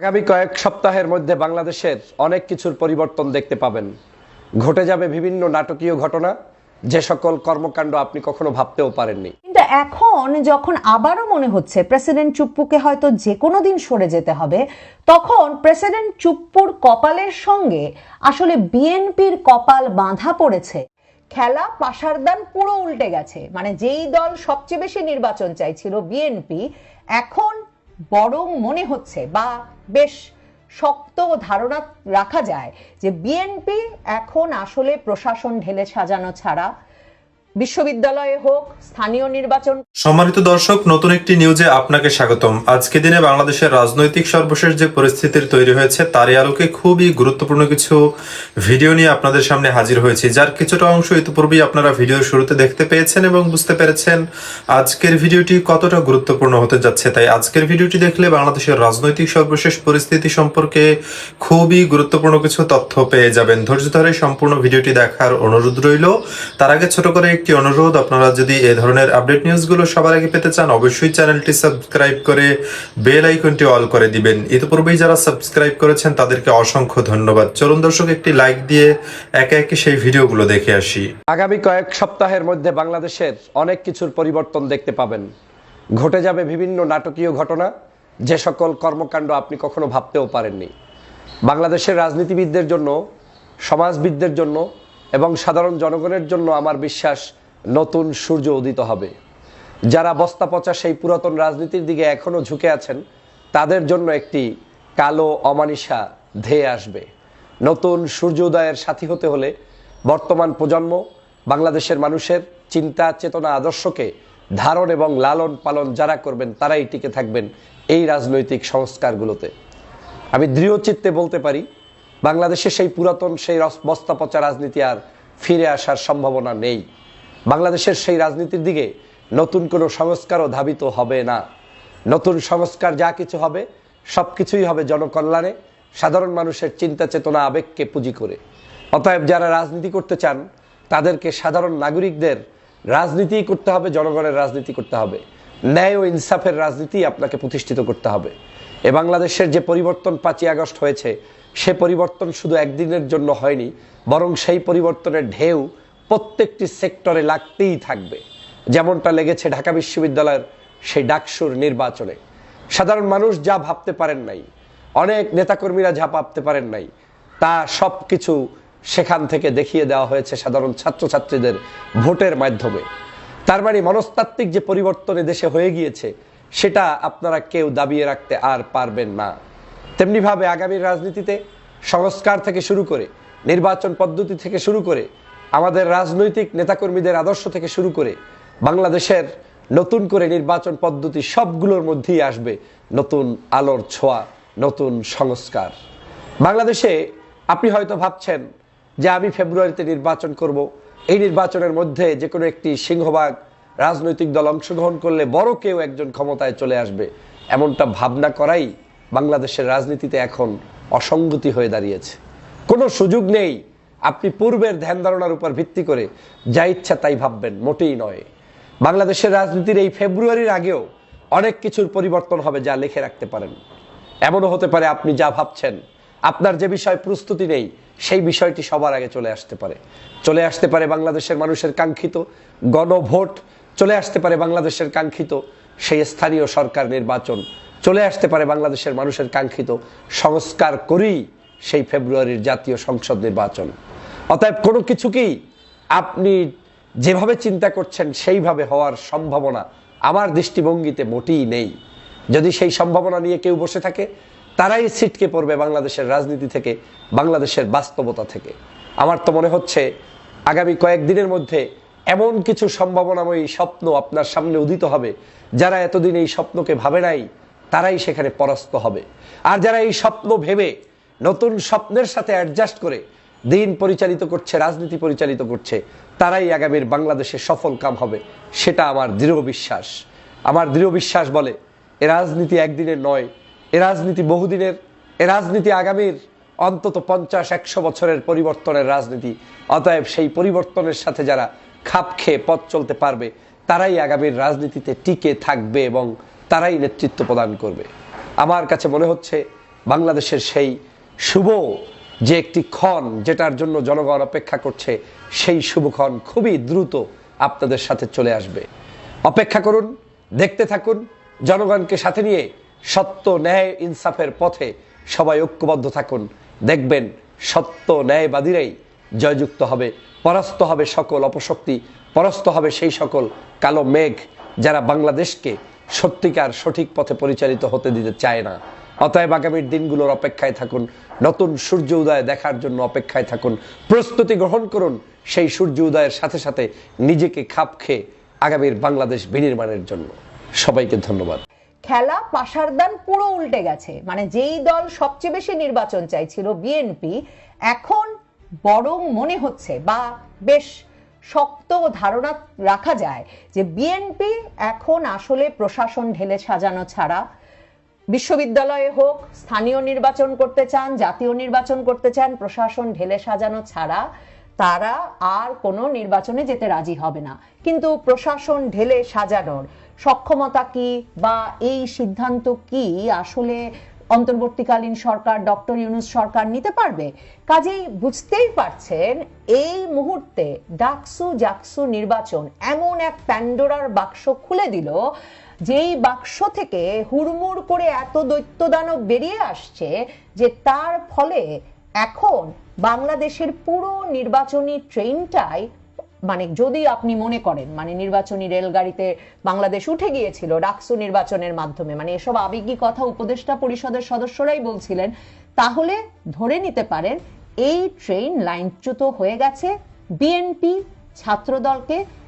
আগামী কয়েক সপ্তাহের মধ্যে বাংলাদেশের অনেক কিছুর পরিবর্তন দেখতে পাবেন। ঘটে যাবে বিভিন্ন নাটকীয় ঘটনা, যে সকল কর্মকাণ্ড আপনি কখনো ভাবতেও পারেননি। কিন্তু এখন যখন আবারও মনে হচ্ছে প্রেসিডেন্ট চুপ্পুকে হয়তো যে কোনো দিন সরে যেতে হবে, তখন প্রেসিডেন্ট চুপ্পুর কপালের সঙ্গে আসলে বিএনপির কপাল বাঁধা পড়েছে। খেলা পাশারদান পুরো উল্টে গেছে। মানে যেই দল সবচেয়ে বেশি নির্বাচন চাইছিল বিএনপি, এখন বরং মনে হচ্ছে বা বেশ শক্ত ধারণা রাখা যায় যে বিএনপি এখন আসলে প্রশাসন ঢেলে সাজানো ছাড়া বিশ্ববিদ্যালয়ে হোক, স্থানীয় নির্বাচন সম্মানিত দর্শক, নতুন একটি নিউজে আপনাকে স্বাগতম। আজকে দিনে বাংলাদেশের রাজনৈতিক সর্বশেষ যে পরিস্থিতির তৈরি হয়েছে, তারই আলোকে খুবই গুরুত্বপূর্ণ কিছু ভিডিও নিয়ে আপনাদের সামনে হাজির হয়েছি। যার কিছুটা অংশ ইতিপূর্বেই আপনারা ভিডিওর শুরুতে দেখতে পেয়েছেন এবং বুঝতে পেরেছেন আজকের ভিডিওটি কতটা গুরুত্বপূর্ণ হতে যাচ্ছে। তাই আজকের ভিডিওটি দেখলে বাংলাদেশের রাজনৈতিক সর্বশেষ পরিস্থিতি সম্পর্কে খুবই গুরুত্বপূর্ণ কিছু তথ্য পেয়ে যাবেন। ধৈর্য ধরে সম্পূর্ণ ভিডিওটি দেখার অনুরোধ রইল। তার আগে ছোট করে একটি অনুরোধ, আপনারা যদি এই ধরনের আপডেট নিউজগুলো সবার আগে পেতে চান, অবশ্যই চ্যানেলটি সাবস্ক্রাইব করে বেল আইকনটি অল করে দিবেন। ইতিপূর্বেই যারা সাবস্ক্রাইব করেছেন, তাদেরকে অসংখ্য ধন্যবাদ। চলুন দর্শক, একটি লাইক দিয়ে একে একে সেই ভিডিওগুলো দেখে আসি। আগামী কয়েক সপ্তাহের মধ্যে বাংলাদেশের অনেক কিছুর পরিবর্তন দেখতে পাবেন। ঘটে যাবে বিভিন্ন নাটকীয় ঘটনা, যে সকল কর্মকাণ্ড আপনি কখনো ভাবতেও পারেননি। বাংলাদেশের রাজনীতিবিদদের জন্য, সমাজবিদদের জন্য এবং সাধারণ জনগণের জন্য আমার বিশ্বাস নতুন সূর্য উদিত হবে। যারা বস্তা পচা সেই পুরাতন রাজনীতির দিকে এখনও ঝুঁকে আছেন, তাদের জন্য একটি কালো অমানিসা ধেয়ে আসবে। নতুন সূর্য উদয়ের সাথী হতে হলে বর্তমান প্রজন্ম বাংলাদেশের মানুষের চিন্তা, চেতনা, আদর্শকে ধারণ এবং লালন পালন যারা করবেন, তারাই টিকে থাকবেন এই রাজনৈতিক সংস্কারগুলোতে। আমি দৃঢ় চিত্তে বলতে পারি বাংলাদেশে সেই পুরাতন সেই বস্তা পচা রাজনীতি আর ফিরে আসার সম্ভাবনা নেই। বাংলাদেশের সেই রাজনীতির দিকে নতুন কোনো সংস্কারও ধাবিত হবে না। নতুন সংস্কার যা কিছু হবে সব কিছুই হবে জনকল্যাণে, সাধারণ মানুষের চিন্তা চেতনা আবেগকে পুঁজি করে। অতএব যারা রাজনীতি করতে চান, তাদেরকে সাধারণ নাগরিকদের রাজনীতি করতে হবে, জনগণের রাজনীতি করতে হবে। ন্যায় ও ইনসাফের রাজনীতি আপনাকে প্রতিষ্ঠিত করতে হবে। এ বাংলাদেশের যে পরিবর্তন পাঁচই আগস্ট হয়েছে সে পরিবর্তন শুধু একদিনের জন্য হয়নি, বরং সেই পরিবর্তনের ঢেউ প্রত্যেকটি সেক্টরে লাগতেই থাকবে। যেমনটা লেগেছে ঢাকা বিশ্ববিদ্যালয়ের সেই ডাকসুর নির্বাচনে। সাধারণ মানুষ যা ভাবতে পারেন নাই, অনেক নেতাকর্মীরা যা ভাবতে পারেন নাই, তা সব কিছু সেখান থেকে দেখিয়ে দেওয়া হয়েছে সাধারণ ছাত্রছাত্রীদের ভোটের মাধ্যমে। তার মানে মনস্তাত্ত্বিক যে পরিবর্তনে দেশে হয়ে গিয়েছে, সেটা আপনারা কেউ দাবিয়ে রাখতে আর পারবেন না। তেমনিভাবে আগামী রাজনীতিতে সংস্কার থেকে শুরু করে, নির্বাচন পদ্ধতি থেকে শুরু করে, আমাদের রাজনৈতিক নেতাকর্মীদের আদর্শ থেকে শুরু করে, বাংলাদেশের নতুন করে নির্বাচন পদ্ধতি সবগুলোর মধ্যেই আসবে নতুন আলোর ছোঁয়া, নতুন সংস্কার। বাংলাদেশে আপনি হয়তো ভাবছেন যে আমি ফেব্রুয়ারিতে নির্বাচন করব। এই নির্বাচনের মধ্যে যে কোনো একটি সিংহভাগ রাজনৈতিক দল অংশগ্রহণ করলে বড় কেউ একজন ক্ষমতায় চলে আসবে। এমনটা ভাবনা করাই বাংলাদেশের রাজনীতিতে এখন অসঙ্গতি হয়ে দাঁড়িয়েছে। কোনো সুযোগ নেই। আপনি পূর্বের ধ্যান ধারণার উপর ভিত্তি করে যা ইচ্ছা তাই ভাববেন, মোটেই নয়। বাংলাদেশের রাজনীতির এই ফেব্রুয়ারির আগেও অনেক কিছুর পরিবর্তন হবে যা লিখে রাখতে পারেন। এমনও হতে পারে আপনি যা ভাবছেন। আপনার যে বিষয় প্রস্তুতি নেই, সেই বিষয়টি সবার আগে চলে আসতে পারে। চলে আসতে পারে বাংলাদেশের মানুষের কাঙ্ক্ষিত গণভোট। চলে আসতে পারে বাংলাদেশের কাঙ্ক্ষিত সেই স্থানীয় সরকার নির্বাচন চলে আসতে পারে বাংলাদেশের মানুষের কাঙ্ক্ষিত সংস্কার করেই সেই ফেব্রুয়ারির জাতীয় সংসদ নির্বাচন। অতএব কোনো কিছুকেই আপনি যেভাবে চিন্তা করছেন সেইভাবে হওয়ার সম্ভাবনা আমার দৃষ্টিভঙ্গিতে মোটেই নেই। যদি সেই সম্ভাবনা নিয়ে কেউ বসে থাকে, তারাই ছিটকে পড়বে বাংলাদেশের রাজনীতি থেকে, বাংলাদেশের বাস্তবতা থেকে। আমার তো মনে হচ্ছে আগামী কয়েকদিনের মধ্যে এমন কিছু সম্ভাবনাময়ী স্বপ্ন আপনার সামনে উদিত হবে, যারা এতদিন এই স্বপ্নকে ভাবে নাই তারাই সেখানে পরাস্ত হবে। আর যারা এই স্বপ্ন ভেবে নতুন স্বপ্নের সাথে অ্যাডজাস্ট করে দিন পরিচালিত করছে, রাজনীতি পরিচালিত করছে, তারাই আগামীর বাংলাদেশে সফল কাম হবে, সেটা আমার দৃঢ় বিশ্বাস। আমার দৃঢ় বিশ্বাস বলে, এ রাজনীতি একদিনের নয়, এ রাজনীতি বহুদিনের, এ রাজনীতি আগামীর অন্তত পঞ্চাশ, একশো বছরের পরিবর্তনের রাজনীতি। অতএব সেই পরিবর্তনের সাথে যারা খাপ খেয়ে পথ চলতে পারবে, তারাই আগামীর রাজনীতিতে টিকে থাকবে এবং তারাই নেতৃত্ব প্রদান করবে। আমার কাছে মনে হচ্ছে বাংলাদেশের সেই শুভ যে একটি ক্ষণ যেটার জন্য জনগণ অপেক্ষা করছে, সেই শুভক্ষণ খুবই দ্রুত আপনাদের সাথে চলে আসবে। অপেক্ষা করুন, দেখতে থাকুন, জনগণকে সাথে নিয়ে সত্য ন্যায় ইনসাফের পথে সবাই ঐক্যবদ্ধ থাকুন। দেখবেন সত্য ন্যায়বাদীরাই জয়যুক্ত হবে, পরাস্ত হবে সকল অপশক্তি, পরাস্ত হবে সেই সকল কালো মেঘ যারা বাংলাদেশকে সত্যিকার সঠিক পথে পরিচালিত হতে দিতে চায় না। অতএব আগামীর দিনগুলোর অপেক্ষায় থাকুন, নতুন সূর্য উদয় দেখার জন্য অপেক্ষায় থাকুন, প্রস্তুতি গ্রহণ করুন, সেই সূর্য উদয়ের সাথে সাথে নিজেকে খাপ খেয়ে আগামীর বাংলাদেশ বিনির্মাণের জন্য। সবাইকে ধন্যবাদ। খেলা পাশারদান পুরো উল্টে গেছে। মানে যেই দল সবচেয়ে বেশি নির্বাচন চাইছিল, বিএনপি, এখন বরং মনে হচ্ছে বা বেশ শক্ত ধারণা রাখা যায় যে বিএনপি এখন আসলে প্রশাসন ঢেলে সাজানো ছাড়া বিশ্ববিদ্যালয়ে হোক, স্থানীয় নির্বাচন করতে চান, জাতীয় নির্বাচন করতে চান, প্রশাসন ঢেলে সাজানো ছাড়া তারা আর কোনো নির্বাচনে যেতে রাজি হবে না। কিন্তু প্রশাসন ঢেলে সাজানোর সক্ষমতা কি বা এই সিদ্ধান্ত কি আসলে অন্তর্বর্তীকালীন সরকার, ডক্টর ইউনুস সরকার নিতে পারবে? কাজেই বুঝতেই পারছেন, এই মুহূর্তে ডাকসু জাকসু নির্বাচন এমন এক প্যান্ডোরার বাক্স খুলে দিল, যেই বাক্স থেকে হুড়মুড় করে এত দৈত্যদানব বেরিয়ে আসছে যে তার ফলে এখন বাংলাদেশের পুরো নির্বাচনী ট্রেনটাই মানে যদি আপনি মনে করেন মানে নির্বাচনী রেলগাড়িতে বাংলাদেশ উঠে গিয়েছিল ডাকসু নির্বাচনের মাধ্যমে মানে এসব আবেগী কথা উপদেষ্টা পরিষদের সদস্যরাই বলছিলেন, তাহলে ধরে নিতে পারেন এই ট্রেন লাইনচ্যুত হয়ে গেছে, বিএনপি ছাত্রদলকে